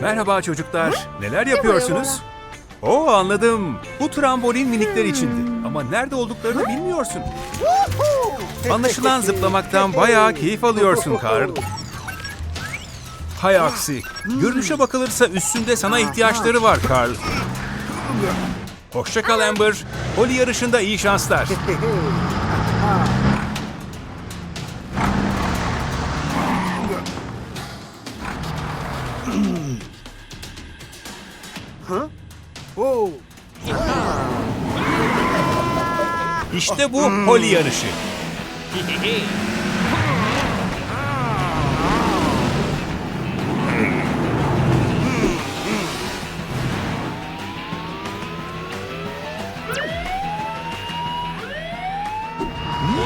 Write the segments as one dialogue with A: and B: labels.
A: Merhaba çocuklar. Neler yapıyorsunuz? Oo anladım. Bu trambolin minikler içindi. Ama nerede olduklarını bilmiyorsun. Anlaşılan zıplamaktan bayağı keyif alıyorsun Karl. Hay aksi. Görünüşe bakılırsa üstünde sana ihtiyaçları var Karl. Hoşça kal Amber. Poli yarışında iyi şanslar. İşte bu poli yarışı.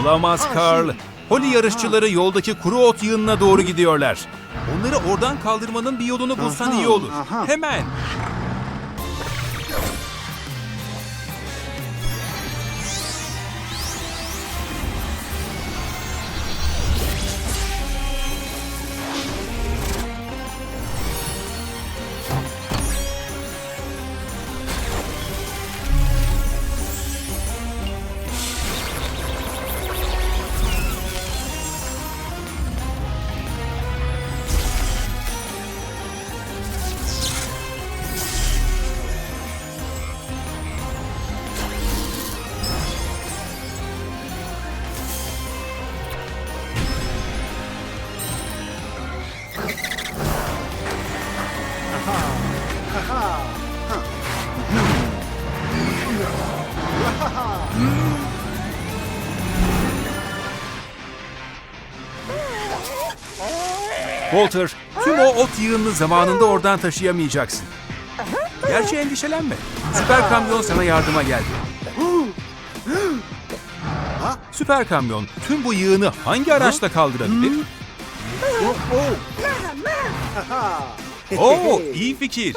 A: Olamaz Karl. Poli yarışçıları yoldaki kuru ot yığınına doğru gidiyorlar. Onları oradan kaldırmanın bir yolunu bulsan iyi olur. Hemen. Walter, tüm o ot yığınını zamanında oradan taşıyamayacaksın. Gerçi endişelenme. Süper kamyon sana yardıma geldi. Süper kamyon tüm bu yığını hangi araçla kaldırabilir? Oo, iyi fikir.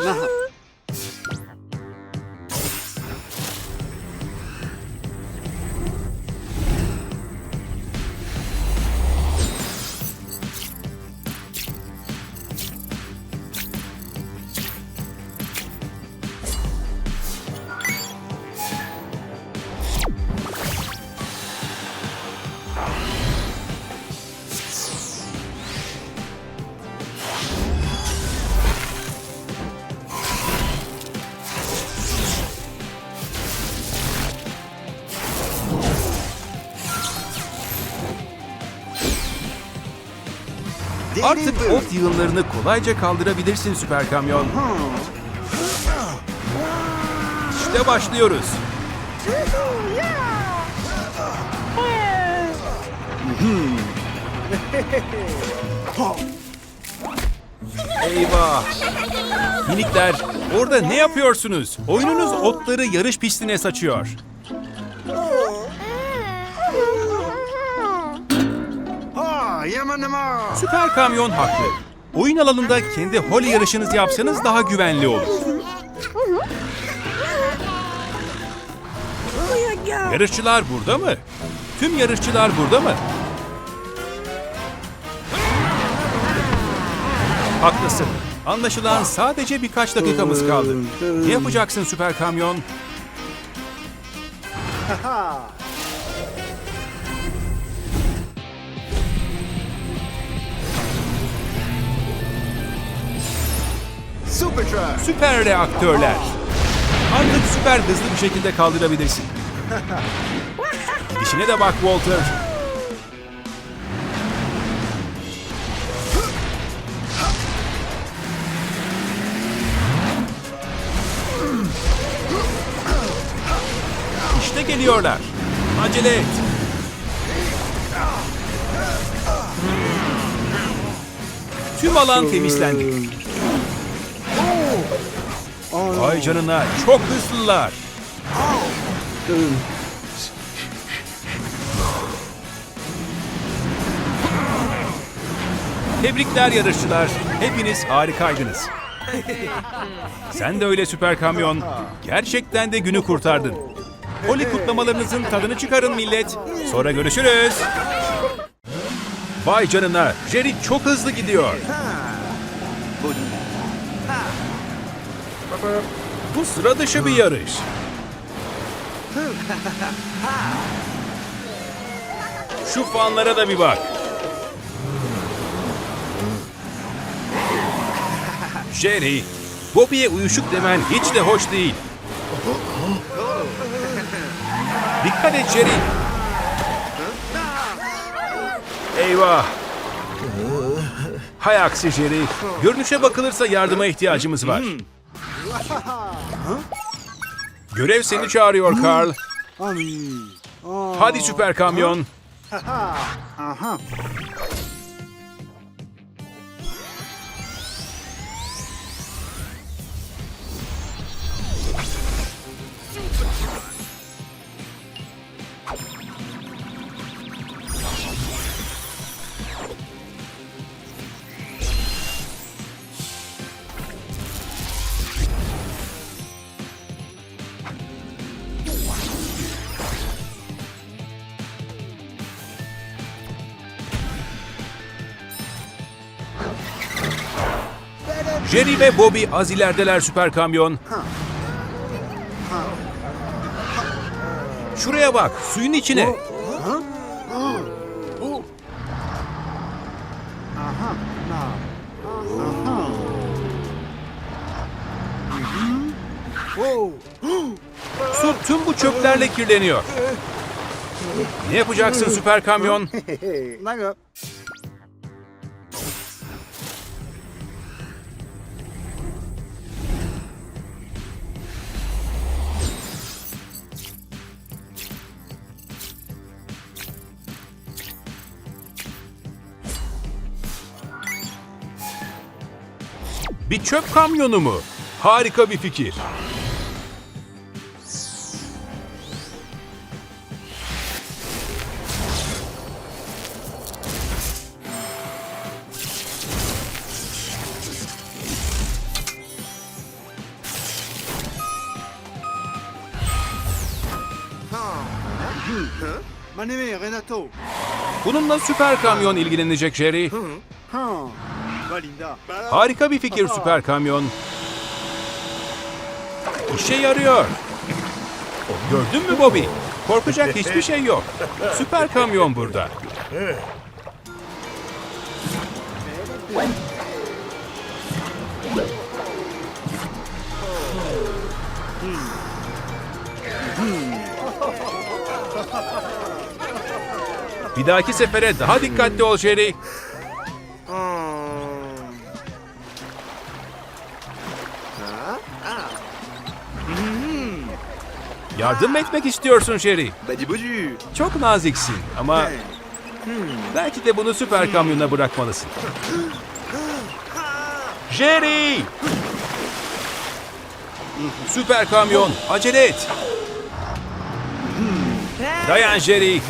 A: Artık ot yığınlarını kolayca kaldırabilirsin süper kamyon. İşte başlıyoruz. Eyvah! Minikler, orada ne yapıyorsunuz? Oyununuz otları yarış pistine saçıyor. Süper kamyon haklı. Oyun alanında kendi holi yarışınızı yapsanız daha güvenli olur. Yarışçılar burada mı? Tüm yarışçılar burada mı? Haklısın. Anlaşılan sadece birkaç dakikamız kaldı. Ne yapacaksın süper kamyon? Süper reaktörler. Artık süper hızlı bir şekilde kaldırabilirsin. İşine de bak Walter. İşte geliyorlar. Acele et. Tüm alan temizlendi. Vay canına çok hızlılar. Tebrikler yarışçılar. Hepiniz harikaydınız. Sen de öyle süper kamyon. Gerçekten de günü kurtardın. Oli kutlamalarınızın tadını çıkarın millet. Sonra görüşürüz. Vay canına. Jerry çok hızlı gidiyor. Bu sıra dışı bir yarış. Şu fanlara da bir bak. Jerry, Bobby'ye uyuşuk demen hiç de hoş değil. Dikkat et Jerry. Eyvah. Hay aksi Jerry. Görünüşe bakılırsa yardıma ihtiyacımız var. Görev seni çağırıyor Carl. Hadi süper kamyon. Jerry ve Bobby az ilerideler süper kamyon. Şuraya bak, suyun içine. Su tüm bu çöplerle kirleniyor. Ne yapacaksın süper kamyon? Çöp kamyonu mu? Harika bir fikir. Bununla süper kamyon ilgilenecek Jerry. Harika bir fikir süper kamyon. İşe yarıyor. Gördün mü Bobby? Korkacak hiçbir şey yok. Süper kamyon burada. Bir dahaki sefere daha dikkatli ol Jerry. Yardım etmek istiyorsun
B: bodu.
A: Çok naziksin ama belki de bunu süper kamyona bırakmalısın. Jerry! Süper kamyon, acele et. Dayan Jerry.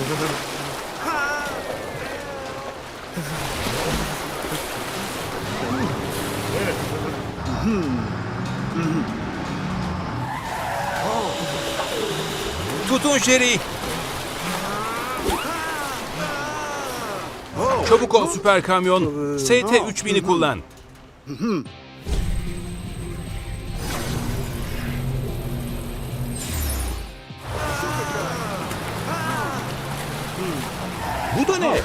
A: Tutun Jerry. Çabuk ol süper kamyon. ST-3000'i kullan. Bu da ne?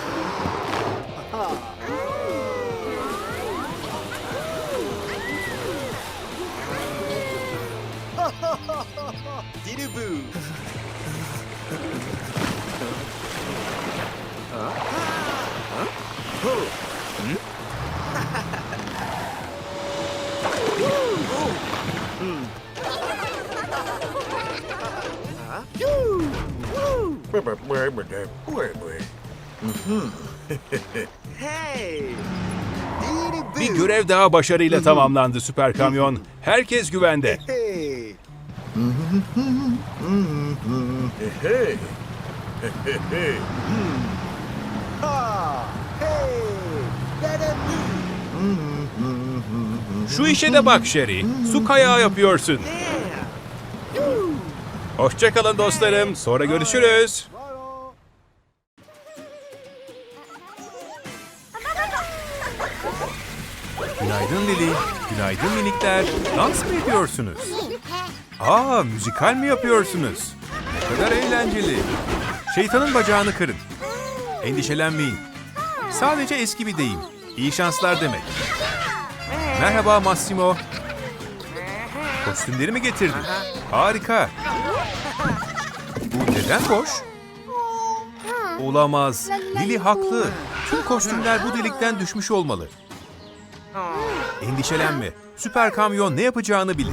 A: Bir görev daha başarıyla tamamlandı süper kamyon. Herkes güvende. Şu işe de bak Sherry. Su kayağı yapıyorsun. Hoşçakalın dostlarım. Sonra görüşürüz. Günaydın Lili. Günaydın minikler. Dans mı ediyorsunuz? Aa, müzikal mi yapıyorsunuz? Ne kadar eğlenceli. Şeytanın bacağını kırın. Endişelenmeyin. Sadece eski bir deyim. İyi şanslar demek. Merhaba Massimo. Kostümleri mi getirdin? Harika. Bu neden boş? Olamaz. Lili haklı. Tüm kostümler bu delikten düşmüş olmalı. Endişelenme. Süper kamyon ne yapacağını bilir.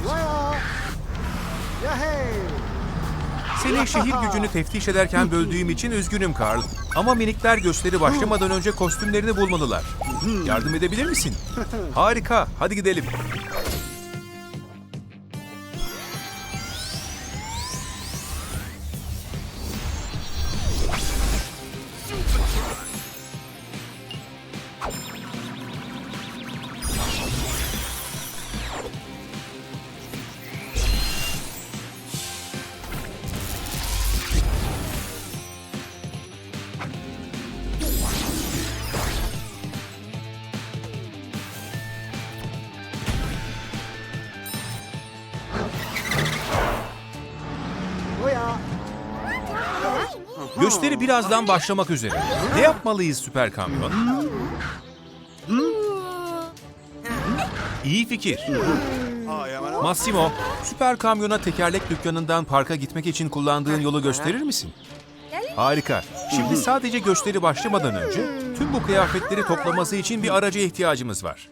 A: Seni şehir gücünü teftiş ederken böldüğüm için üzgünüm Karl. Ama minikler gösteri başlamadan önce kostümlerini bulmalılar. Yardım edebilir misin? Harika. Hadi gidelim. Gösteri birazdan başlamak üzere. Ne yapmalıyız süper kamyon? İyi fikir. Massimo, süper kamyona tekerlek dükkanından parka gitmek için kullandığın yolu gösterir misin? Harika. Şimdi sadece gösteri başlamadan önce tüm bu kıyafetleri toplaması için bir araca ihtiyacımız var.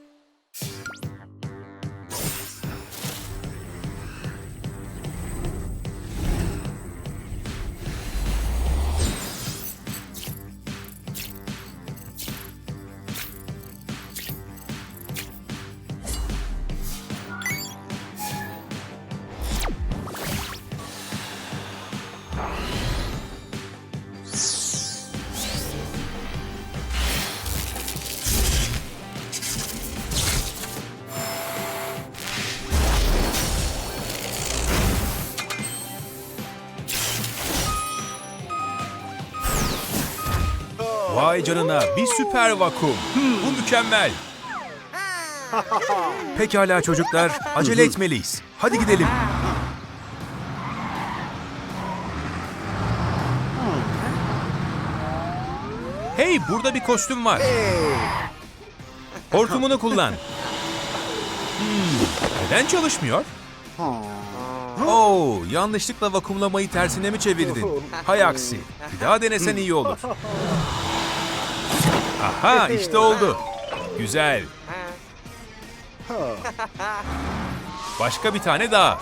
A: Vay canına bir süper vakum. Bu mükemmel. Pekala çocuklar, acele etmeliyiz. Hadi gidelim. Hey, burada bir kostüm var. Hortumunu kullan. Hmm, neden çalışmıyor? Oo, yanlışlıkla vakumlamayı tersine mi çevirdin? Hay aksi. Bir daha denesen iyi olur. Aha, işte oldu. Güzel. Başka bir tane daha.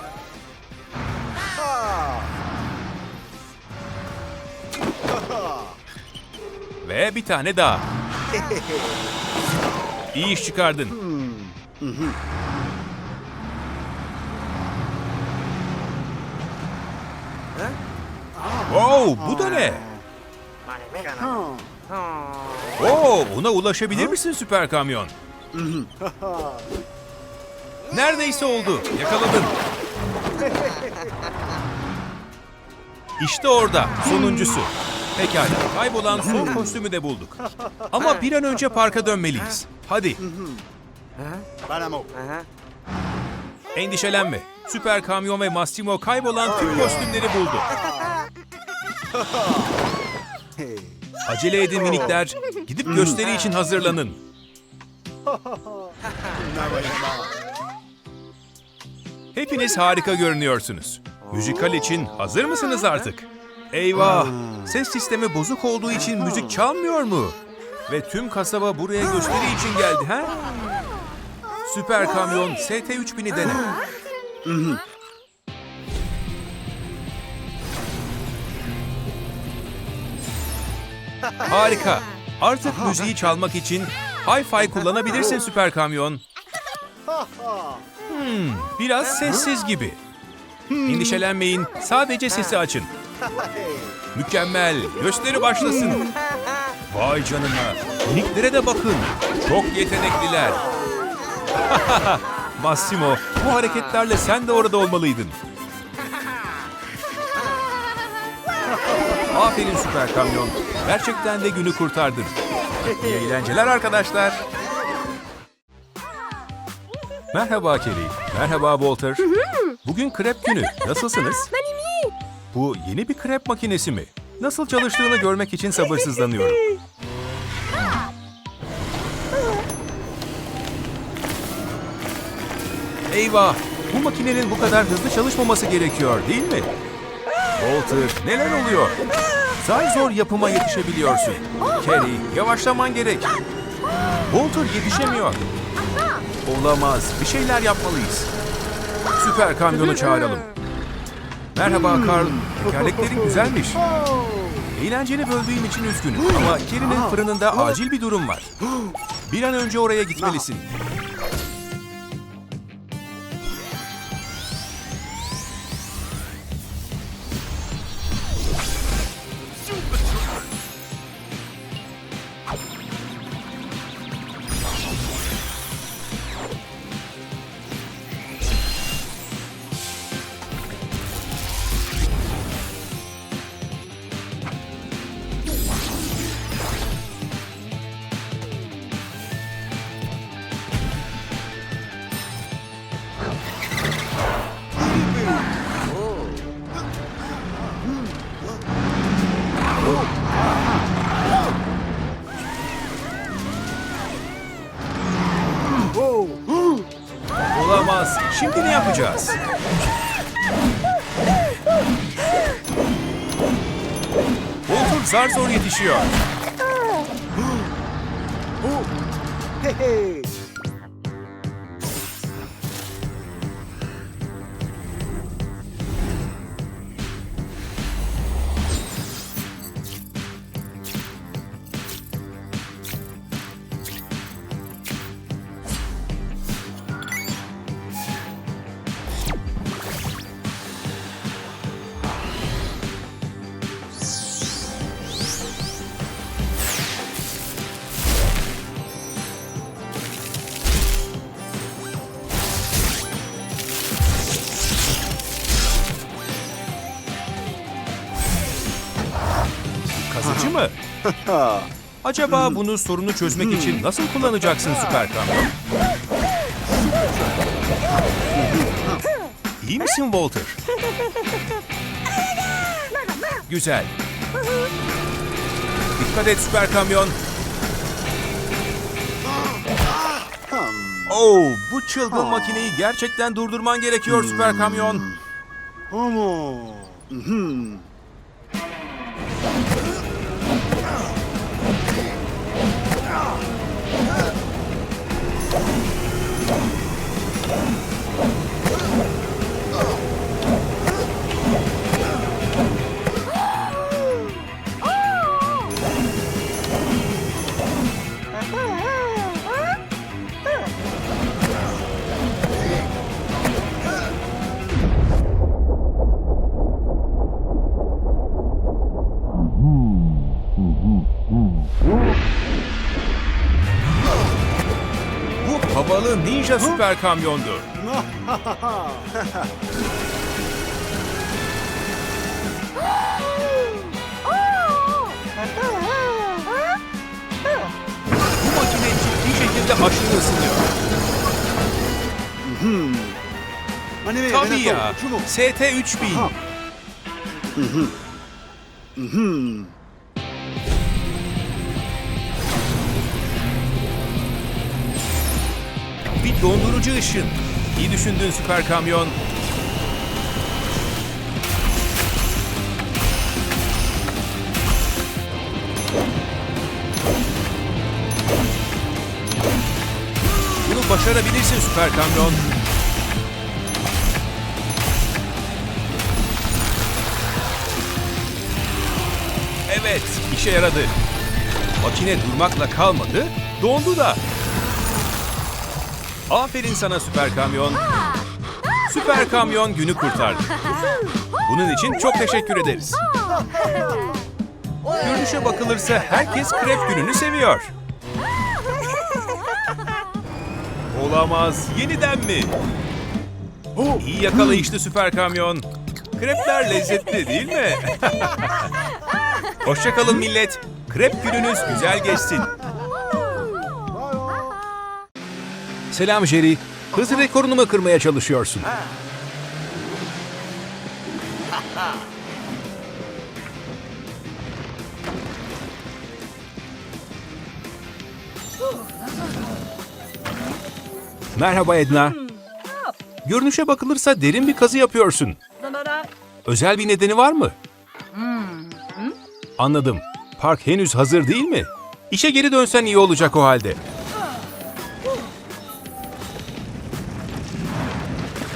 A: Ve bir tane daha. İyi iş çıkardın. Wow, bu da ne? Oo, ona ulaşabilir misin süper kamyon? Neredeyse oldu. Yakaladın. İşte orada sonuncusu. Pekala, kaybolan son kostümü de bulduk. Ama bir an önce parka dönmeliyiz. Hadi, endişelenme. Süper kamyon ve Massimo kaybolan tüm kostümleri buldu. Acele edin minikler. Gidip gösteri için hazırlanın. Hepiniz harika görünüyorsunuz. Müzikal için hazır mısınız artık? Eyvah! Ses sistemi bozuk olduğu için müzik çalmıyor mu? Ve tüm kasaba buraya gösteri için geldi ha? Süper kamyon ST3000'i dene. Harika. Artık müziği çalmak için Hi-Fi kullanabilirsin süper kamyon. Hmm, biraz sessiz gibi. Endişelenmeyin, sadece sesi açın. Mükemmel, gösteri başlasın. Vay canına, miniklere de bakın. Çok yetenekliler. Massimo, bu hareketlerle sen de orada olmalıydın. Aferin süper kamyon. Gerçekten de günü kurtardın. İyi eğlenceler arkadaşlar. Merhaba Kelly. Merhaba Walter. Bugün krep günü. Nasılsınız? Bu yeni bir krep makinesi mi? Nasıl çalıştığını görmek için sabırsızlanıyorum. Eyvah! Bu makinenin bu kadar hızlı çalışmaması gerekiyor değil mi? Walter, neler oluyor? Zar zor yapıma yetişebiliyorsun. Kelly, yavaşlaman gerek. Walter yetişemiyor. Olamaz. Bir şeyler yapmalıyız. Süper kamyonu çağıralım. Merhaba Carl. Tekerleklerin güzelmiş. Eğlenceni böldüğüm için üzgünüm ama Kerry'nin fırınında acil bir durum var. Bir an önce oraya gitmelisin. Yapacağız? Walter zar zor yetişiyor.
B: Hey, hey.
A: Acaba bunu sorunu çözmek için nasıl kullanacaksın süper kamyon? İyi misin Walter? Güzel. Dikkat et süper kamyon. Oh, bu çılgın makineyi gerçekten durdurman gerekiyor süper kamyon.
B: Homo.
A: Ninja süper kamyondu. Bu makine ciddi şekilde aşırı ısınıyor. Tabii ya. ST 3000. dondurucu ışın. İyi düşündün süper kamyon. Bunu başarabilirsin süper kamyon. Evet, işe yaradı. Makine durmakla kalmadı, dondu da. Aferin sana süper kamyon. Süper kamyon günü kurtardı. Bunun için çok teşekkür ederiz. Görünüşe bakılırsa herkes krep gününü seviyor. Olamaz. Yeniden mi? İyi yakalayıştı süper kamyon. Krepler lezzetli değil mi? Hoşçakalın millet. Krep gününüz güzel geçsin. Selam Jerry. Hız rekorunu mu kırmaya çalışıyorsun? Merhaba Edna. Görünüşe bakılırsa derin bir kazı yapıyorsun. Özel bir nedeni var mı? Anladım. Park henüz hazır değil mi? İşe geri dönsen iyi olacak o halde.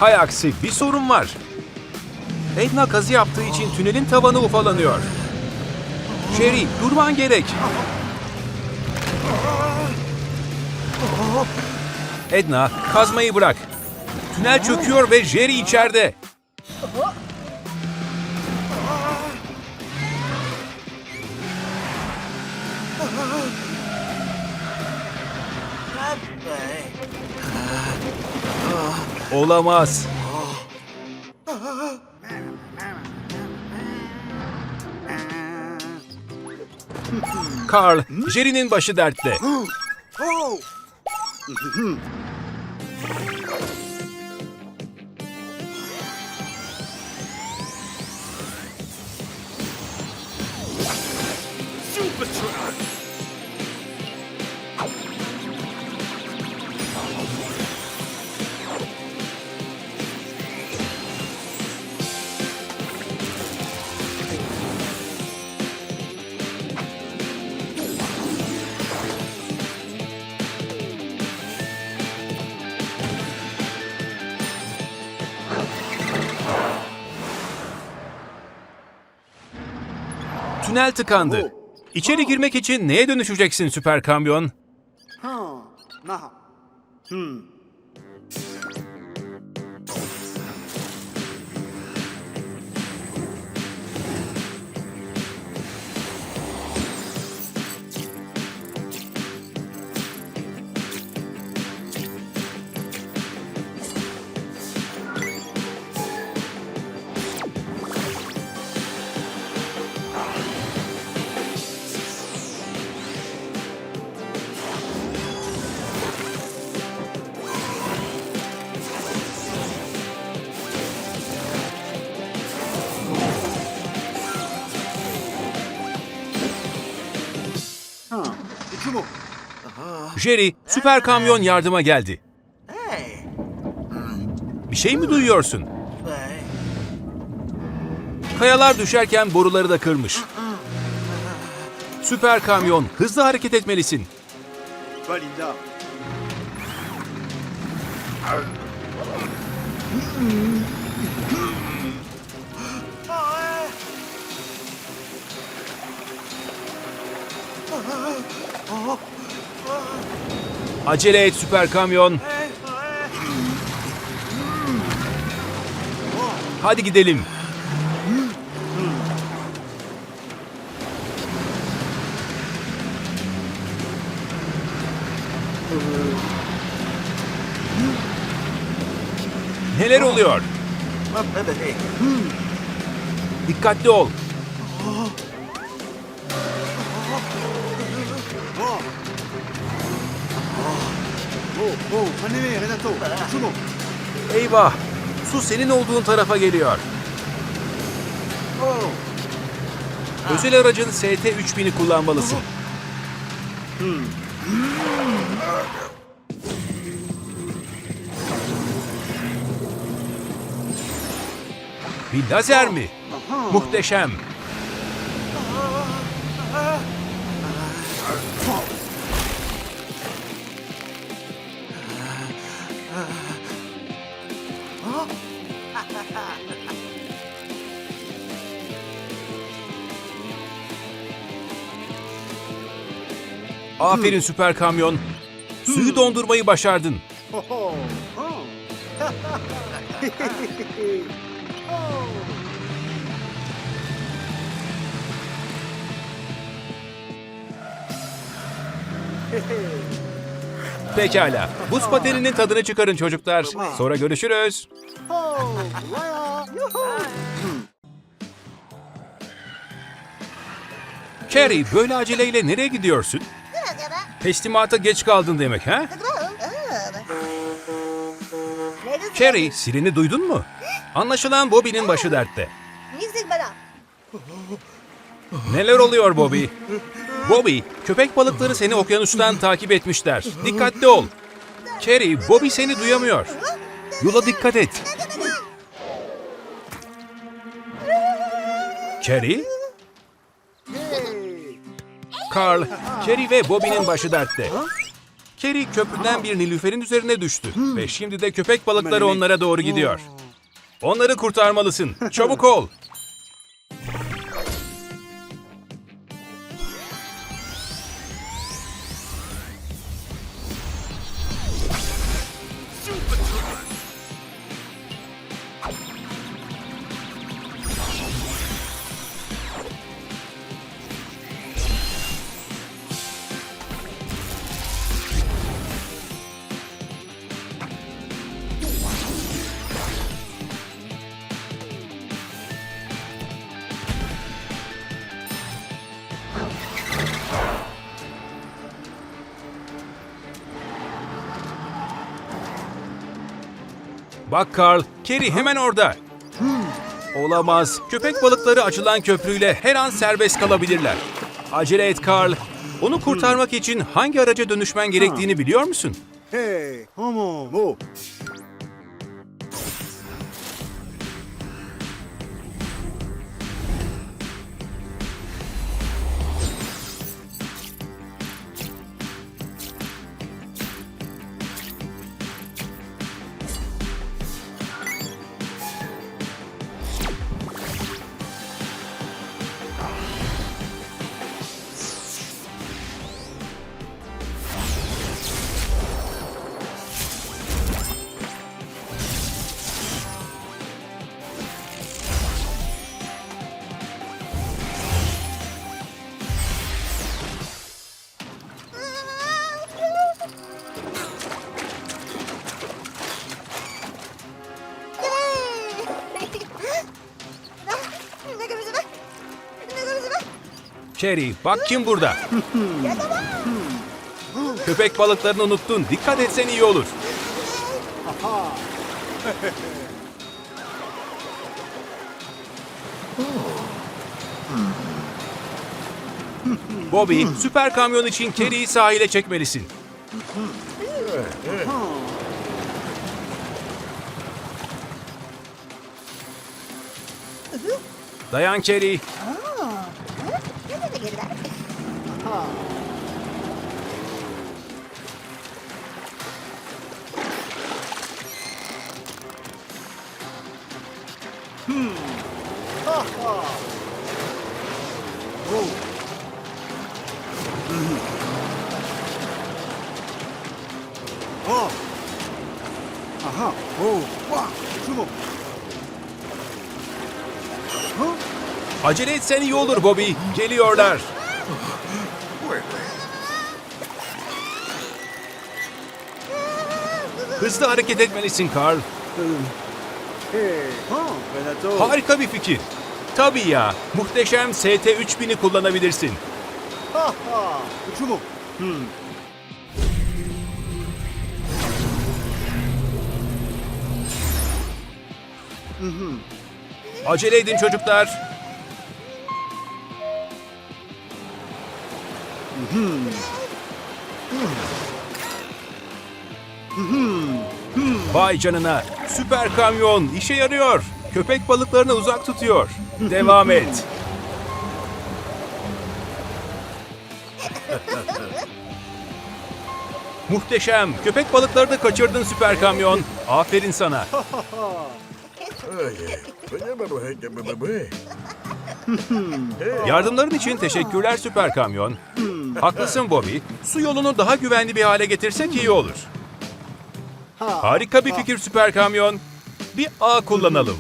A: Hay aksi bir sorun var. Edna kazı yaptığı için tünelin tavanı ufalanıyor. Sherry durman gerek. Edna kazmayı bırak. Tünel çöküyor ve Jerry içeride. Olamaz. Carl, Jerry'nin başı dertte.
B: Super truck!
A: Tünel tıkandı. İçeri girmek için neye dönüşeceksin süper kamyon?
B: Hmm.
A: Jerry, süper kamyon yardıma geldi. Bir şey mi duyuyorsun? Kayalar düşerken boruları da kırmış. Süper kamyon, hızlı hareket etmelisin.
B: Valinda.
A: Acele et süper kamyon. Hadi gidelim. Neler oluyor? Dikkatli ol. Eyvah! Su senin olduğun tarafa geliyor. Özel aracın ST-3000'i kullanmalısın. Bir lazer mi? Muhteşem. Aferin süper kamyon. Suyu dondurmayı başardın. Pekala. Buz pateninin tadını çıkarın çocuklar. Sonra görüşürüz. Carrie, böyle aceleyle nereye gidiyorsun? Teslimata geç kaldın demek ha? Carrie, Siren'i duydun mu? Anlaşılan Bobby'nin başı dertte. Neler oluyor Bobby? Bobby, köpek balıkları seni okyanustan takip etmişler. Dikkatli ol. Carrie, Bobby seni duyamıyor. Yola dikkat et. Carrie? Carl, Carrie ve Bobby'nin başı dertte. Carrie köprüden bir nilüferin üzerine düştü ve şimdi de köpek balıkları onlara doğru gidiyor. Onları kurtarmalısın. Çabuk ol. Bak Carl, Carrie hemen orada. Olamaz. Köpek balıkları açılan köprüyle her an serbest kalabilirler. Acele et Carl. Onu kurtarmak için hangi araca dönüşmen gerektiğini biliyor musun?
B: Hey, 어
A: Carrie, bak kim burada. Köpek balıklarını unuttun. Dikkat etsen iyi olur. Bobby, süper kamyon için Carrie'yi sahile çekmelisin. Dayan Carrie.
B: Sige na. Oh.
A: Acele etsen iyi olur Bobby. Geliyorlar. Hızlı hareket etmelisin Carl. Harika bir fikir. Tabii ya. Muhteşem ST-3000'i kullanabilirsin.
B: Hmm.
A: Acele edin çocuklar. Vay canına. Süper kamyon işe yarıyor. Köpek balıklarını uzak tutuyor. Devam et. Muhteşem. Köpek balıklarını kaçırdın süper kamyon. Aferin sana. Yardımların için teşekkürler Süper Kamyon. Haklısın Bobby. Su yolunu daha güvenli bir hale getirsek iyi olur. Harika bir fikir süper kamyon. Bir ağ kullanalım.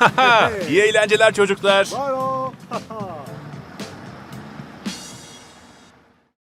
A: iyi eğlenceler çocuklar.